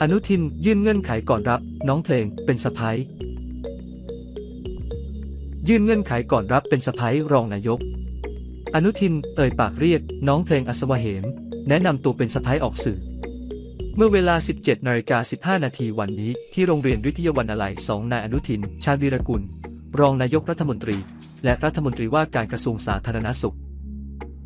อนุทินยื่นเงื่อนไขก่อนรับ น้องเพลงเป็นสะพ้ยยื่นเงื่อนไขก่อนรับเป็นสะพ้ยรองนายก อนุทินเอ่ยปากเรียก น้องเพลงอัศวเหม แนะนำตัวเป็นสะพ้ยออกสื่อ เมื่อเวลา 17นาฬิกา15 นาทีวันนี้ ที่โรงเรียนวิทยาวันอะไล่สองนายอนุทิน ชาญวีรกุล รองนายกรัฐมนตรี และรัฐมนตรีว่าการกระทรวงสาธารณสุข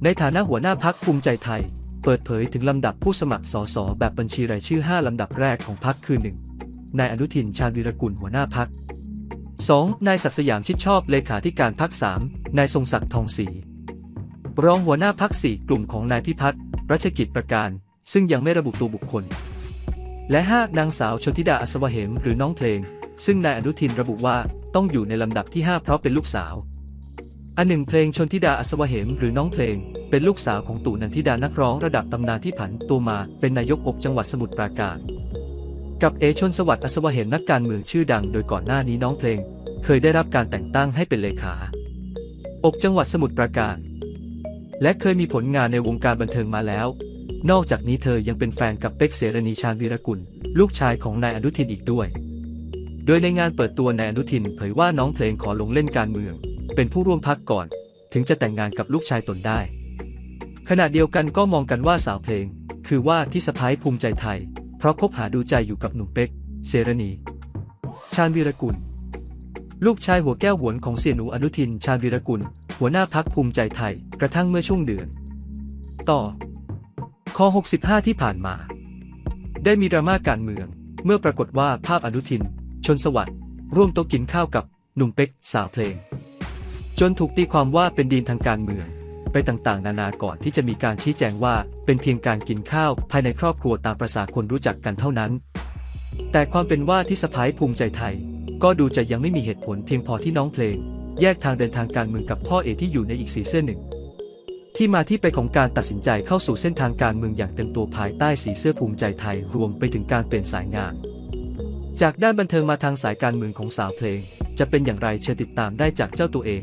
ในฐานะหัวหน้าพักภูมิใจไทย เปิดเผยถึงลำดับผู้สมัครสสแบบบัญชีรายชื่อ 5 ลำดับแรกของพักคือ 1. นายอนุทินชาญวีรกุลหัวหน้าพัก 2. นายศักดิ์สยามชิดชอบเลขาธิการพัก 3. นายทรงศักดิ์ทองศรีรองหัวหน้าพัก4กลุ่มของนายพิพัฒน์รัชกิจประการ ซึ่งยังไม่ระบุตัวบุคคล และ 5 นางสาวชนธิดาอัศวเหมหรือน้องเพลง ซึ่งนายอนุทินระบุว่าต้องอยู่ในลำดับที่ 5 เพราะเป็นลูกสาว อันหนึ่งเพลงชนธิดาอัศวเหมหรือน้องเพลง เป็นลูกสาวของตู่นันทิดานักร้องระดับตำนานที่ผันตัวมาเป็นนายกอบจังหวัดสมุทรปราการ กับเอชนสวัสดิ์อัศวเหมนักการเมืองชื่อดัง โดยก่อนหน้านี้น้องเพลง เคยได้รับการแต่งตั้งให้เป็นเลขา อบจังหวัดสมุทรปราการ และเคยมีผลงานในวงการบันเทิงมาแล้ว นอกจากนี้เธอยังเป็นแฟนกับเป็กเสรณีชาญวีรกุล ลูกชายของนายอนุทินอีกด้วย โดยในงานเปิดตัวนายอนุทินเผยว่าน้องเพลงขอลงเล่นการเมือง เป็นผู้ร่วมพักก่อน ถึงจะแต่งงานกับลูกชายตนได้ ขณะเดียวกันก็มองกันว่าสาวเพลง คือว่าที่สะพ้ายภูมิใจไทย เพราะคบหาดูใจอยู่กับหนุ่มเป็กเสรณี ชาญวีรกุล ลูกชายหัวแก้วหวนของเสี่ยหนูอนุทิน ชาญวีรกุล หัวหน้าพักภูมิใจไทย กระทั่งเมื่อช่วงเดือน ต่อข้อ65 ที่ผ่านมา ได้มีดราม่าการเมือง เมื่อปรากฏว่าภาพอนุทิน ชนสวัสดิ์ร่วมโต๊ะกินข้าวกับหนุ่มเป็กสาวเพลง จนถูกตีความว่าเป็นดีลทางการเมือง ไปต่างๆ นานาก่อนที่จะมีการชี้แจงว่าเป็นเพียงการกินข้าวภายในครอบครัวตามประษาคนรู้จักกันเท่านั้น แต่ความเป็นว่าที่สะพ้ายภูมิใจไทย ก็ดูจะยังไม่มีเหตุผลเพียงพอที่น้องเพลง แยกทางเดินทางการเมืองกับพ่อเอที่อยู่ในอีกสีเสื้อหนึ่ง ที่มาที่ไปของการตัดสินใจเข้าสู่เส้นทางการเมืองอย่างเต็มตัวภายใต้สีเสื้อภูมิใจไทยรวมไปถึงการเปลี่ยนสายงาน จากด้านบันเทิงมาทางสายการเมืองของสาวเพลง จะเป็นอย่างไรเชิญติดตามได้จากเจ้าตัวเอง